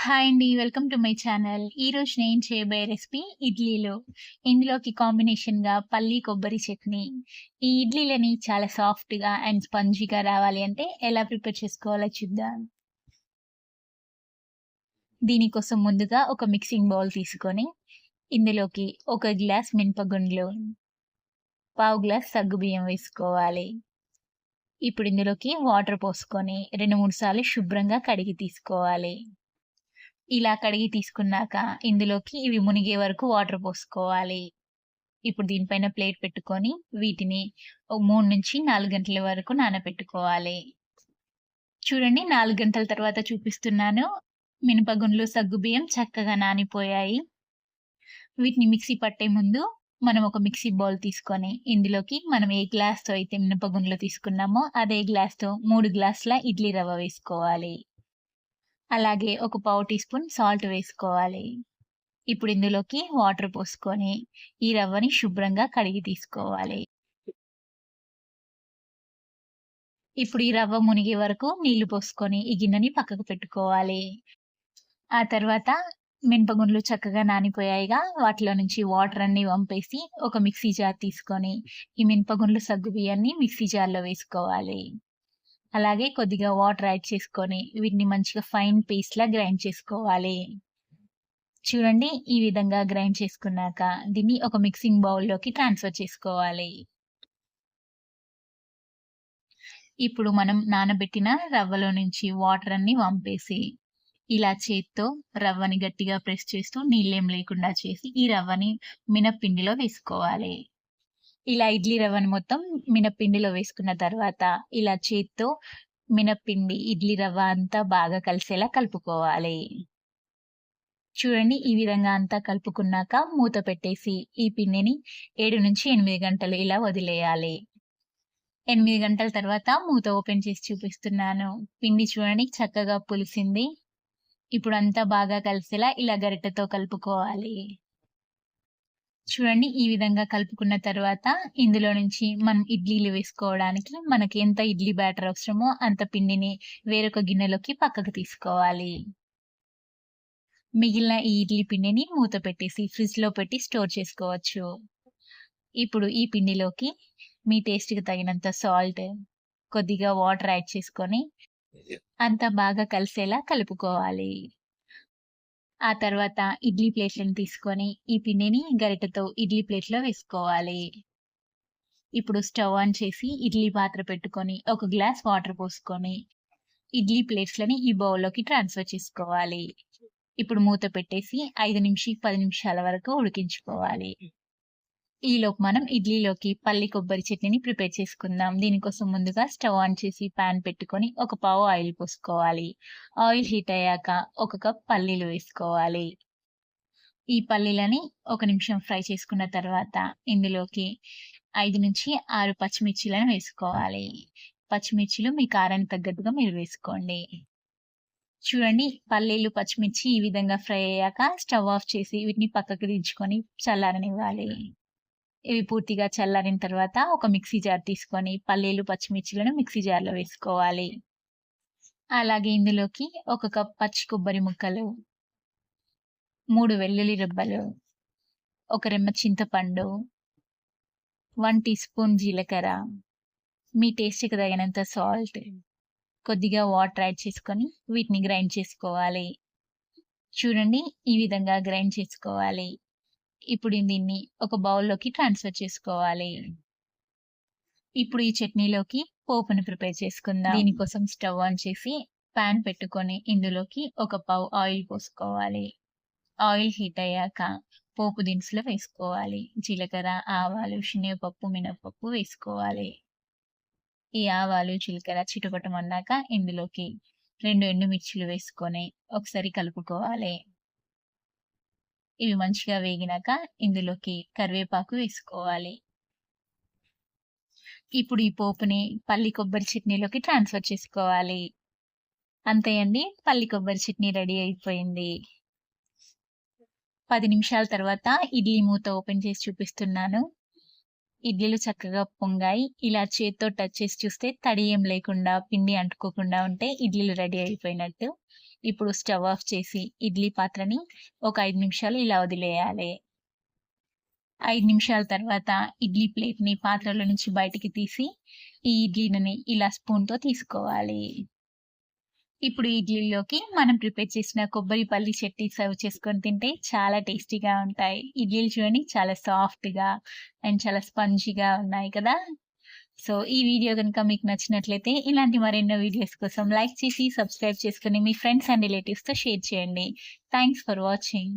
Hi అండి. Welcome to my channel. ఈరోజు నేను చేయబోయే రెసిపీ ఇడ్లీలు. ఇందులోకి కాంబినేషన్గా పల్లి కొబ్బరి చట్నీ. ఈ ఇడ్లీలని చాలా సాఫ్ట్గా అండ్ స్పంజీగా రావాలి అంటే ఎలా ప్రిపేర్ చేసుకోవాలో చూద్దాం. దీనికోసం ముందుగా ఒక మిక్సింగ్ బౌల్ తీసుకొని ఇందులోకి ఒక గ్లాస్ మినపగుండ్లు పావు గ్లాస్ సగ్గుబియ్యం వేసుకోవాలి. ఇప్పుడు ఇందులోకి వాటర్ పోసుకొని రెండు మూడు సార్లు శుభ్రంగా కడిగి తీసుకోవాలి. ఇలా కడిగి తీసుకున్నాక ఇందులోకి ఇవి మునిగే వరకు వాటర్ పోసుకోవాలి. ఇప్పుడు దీనిపైన ప్లేట్ పెట్టుకొని వీటిని ఒక మూడు నుంచి నాలుగు గంటల వరకు నానబెట్టుకోవాలి. చూడండి నాలుగు గంటల తర్వాత చూపిస్తున్నాను. మినపగుండ్లు సగ్గుబియ్యం చక్కగా నానిపోయాయి. వీటిని మిక్సీ పట్టే ముందు మనం ఒక మిక్సీ బౌల్ తీసుకొని ఇందులోకి మనం ఏ గ్లాస్తో అయితే మినపగుండ్లు తీసుకున్నామో అదే గ్లాస్తో మూడు గ్లాసుల ఇడ్లీ రవ్వ వేసుకోవాలి. అలాగే ఒక పావు టీ స్పూన్ సాల్ట్ వేసుకోవాలి. ఇప్పుడు ఇందులోకి వాటర్ పోసుకొని ఈ రవ్వని శుభ్రంగా కడిగి తీసుకోవాలి. ఇప్పుడు ఈ రవ్వ మునిగే వరకు నీళ్ళు పోసుకొని ఈ గిన్నెని పక్కకు పెట్టుకోవాలి. ఆ తర్వాత మినపగుండ్లు చక్కగా నానిపోయాయిగా వాటిలో నుంచి వాటర్ అన్ని వంపేసి ఒక మిక్సీ జార్ తీసుకొని ఈ మినపగుండ్లు సగ్గు బియ్యాన్ని మిక్సీ జార్లో వేసుకోవాలి. అలాగే కొద్దిగా వాటర్ యాడ్ చేసుకొని వీటిని మంచిగా ఫైన్ పేస్ట్లా గ్రైండ్ చేసుకోవాలి. చూడండి ఈ విధంగా గ్రైండ్ చేసుకున్నాక దీన్ని ఒక మిక్సింగ్ బౌల్లోకి ట్రాన్స్ఫర్ చేసుకోవాలి. ఇప్పుడు మనం నానబెట్టిన రవ్వలో నుంచి వాటర్ అన్ని వంపేసి ఇలా చేత్తో రవ్వని గట్టిగా ప్రెస్ చేస్తూ నీళ్ళేం లేకుండా చేసి ఈ రవ్వని మినప్పిండిలో వేసుకోవాలి. ఇలా ఇడ్లీ రవ్వను మొత్తం మినపిండిలో వేసుకున్న తర్వాత ఇలా చేత్తో మినపిండి ఇడ్లీ రవ్వ అంతా బాగా కలిసేలా కలుపుకోవాలి. చూడండి ఈ విధంగా అంతా కలుపుకున్నాక మూత పెట్టేసి ఈ పిండిని ఏడు నుంచి ఎనిమిది గంటలు ఇలా వదిలేయాలి. ఎనిమిది గంటల తర్వాత మూత ఓపెన్ చేసి చూపిస్తున్నాను. పిండి చూడండి చక్కగా పులిసింది. ఇప్పుడు అంతా బాగా కలిసేలా ఇలా గరిటెతో కలుపుకోవాలి. చూడండి ఈ విధంగా కలుపుకున్న తర్వాత ఇందులో నుంచి మనం ఇడ్లీలు వేసుకోవడానికి మనకి ఎంత ఇడ్లీ బ్యాటర్ అవసరమో అంత పిండిని వేరొక గిన్నెలోకి పక్కకు తీసుకోవాలి. మిగిలిన ఈ ఇడ్లీ పిండిని మూత పెట్టేసి ఫ్రిడ్జ్లో పెట్టి స్టోర్ చేసుకోవచ్చు. ఇప్పుడు ఈ పిండిలోకి మీ టేస్ట్కి తగినంత సాల్ట్ కొద్దిగా వాటర్ యాడ్ చేసుకొని అంతా బాగా కలిసేలా కలుపుకోవాలి. ఆ తర్వాత ఇడ్లీ ప్లేట్లను తీసుకొని ఈ పిండిని గరిటెతో ఇడ్లీ ప్లేట్లో వేసుకోవాలి. ఇప్పుడు స్టవ్ ఆన్ చేసి ఇడ్లీ పాత్ర పెట్టుకొని ఒక గ్లాస్ వాటర్ పోసుకొని ఇడ్లీ ప్లేట్స్లని ఈ బౌల్లోకి ట్రాన్స్ఫర్ చేసుకోవాలి. ఇప్పుడు మూత పెట్టేసి ఐదు నిమిషం పది నిమిషాల వరకు ఉడికించుకోవాలి. ఈలోపు మనం ఇడ్లీలోకి పల్లి కొబ్బరి చట్నీని ప్రిపేర్ చేసుకుందాం. దీనికోసం ముందుగా స్టవ్ ఆన్ చేసి పాన్ పెట్టుకొని ఒక పావు ఆయిల్ పోసుకోవాలి. ఆయిల్ హీట్ అయ్యాక ఒక కప్ పల్లీలు వేసుకోవాలి. ఈ పల్లీలని ఒక నిమిషం ఫ్రై చేసుకున్న తర్వాత ఇందులోకి ఐదు నుంచి ఆరు పచ్చిమిర్చిలను వేసుకోవాలి. పచ్చిమిర్చిలు మీ కారానికి తగ్గట్టుగా మీరు వేసుకోండి. చూడండి పల్లీలు పచ్చిమిర్చి ఈ విధంగా ఫ్రై అయ్యాక స్టవ్ ఆఫ్ చేసి వీటిని పక్కకు దించుకొని చల్లారనివ్వాలి. ఇవి పూర్తిగా చల్లారిన తర్వాత ఒక మిక్సీ జార్ తీసుకొని పల్లీలు పచ్చిమిర్చిలను మిక్సీ జార్లో వేసుకోవాలి. అలాగే ఇందులోకి ఒక కప్ పచ్చి కొబ్బరి ముక్కలు మూడు వెల్లుల్లి రెబ్బలు ఒక రెమ్మ చింతపండు వన్ టీ స్పూన్ జీలకర్ర మీ టేస్ట్కి తగినంత సాల్ట్ కొద్దిగా వాటర్ యాడ్ చేసుకొని వీటిని గ్రైండ్ చేసుకోవాలి. చూడండి ఈ విధంగా గ్రైండ్ చేసుకోవాలి. ఇప్పుడు దీన్ని ఒక బౌల్లోకి ట్రాన్స్ఫర్ చేసుకోవాలి. ఇప్పుడు ఈ చట్నీలోకి పోపుని ప్రిపేర్ చేసుకుందాం. దీనికోసం స్టవ్ ఆన్ చేసి పాన్ పెట్టుకొని ఇందులోకి ఒక పావు ఆయిల్ పోసుకోవాలి. ఆయిల్ హీట్ అయ్యాక పోపు దినుసులు వేసుకోవాలి. జీలకర్ర ఆవాలు శనగపప్పు మినపప్పు వేసుకోవాలి. ఈ ఆవాలు జీలకర్ర చిటపటమన్నాక ఇందులోకి రెండు ఎండుమిర్చిలు వేసుకొని ఒకసారి కలుపుకోవాలి. ఇవి మంచిగా వేగినాక ఇందులోకి కరివేపాకు వేసుకోవాలి. ఇప్పుడు ఈ పోపుని పల్లి కొబ్బరి చట్నీలోకి ట్రాన్స్ఫర్ చేసుకోవాలి. అంతే అండి పల్లి కొబ్బరి చట్నీ రెడీ అయిపోయింది. పది నిమిషాల తర్వాత ఇడ్లీ మూత ఓపెన్ చేసి చూపిస్తున్నాను. ఇడ్లీలు చక్కగా పొంగాయి ఇలా చేత్తో టచ్ చేసి చూస్తే తడి ఏం లేకుండా పిండి అంటుకోకుండా ఉంటే ఇడ్లీలు రెడీ అయిపోయినట్టు ఇప్పుడు స్టవ్ ఆఫ్ చేసి ఇడ్లీ పాత్రని ఒక ఐదు నిమిషాలు ఇలా వదిలేయాలి. ఐదు నిమిషాల తర్వాత ఇడ్లీ ప్లేట్‌ని పాత్రలో నుంచి బయటికి తీసి, ఈ ఇడ్లీని ఇలా స్పూన్‌తో తీసుకోవాలి. ఇప్పుడు ఇడ్లీలోకి మనం ప్రిపేర్ చేసిన కొబ్బరి పల్లి చట్నీ సర్వ్ చేసుకొని తింటే చాలా టేస్టీగా ఉంటాయి. ఇడ్లీలు చూడండి చాలా సాఫ్ట్‌గా అండ్ చాలా స్పంజీగా ఉన్నాయి కదా! సో, ఈ వీడియో కనుక మీకు నచ్చినట్లయితే ఇలాంటి మరెన్నో వీడియోస్ కోసం లైక్ చేసి, సబ్స్క్రైబ్ చేసుకొని మీ ఫ్రెండ్స్ అండ్ రిలేటివ్స్‌తో షేర్ చేయండి. Thanks for watching.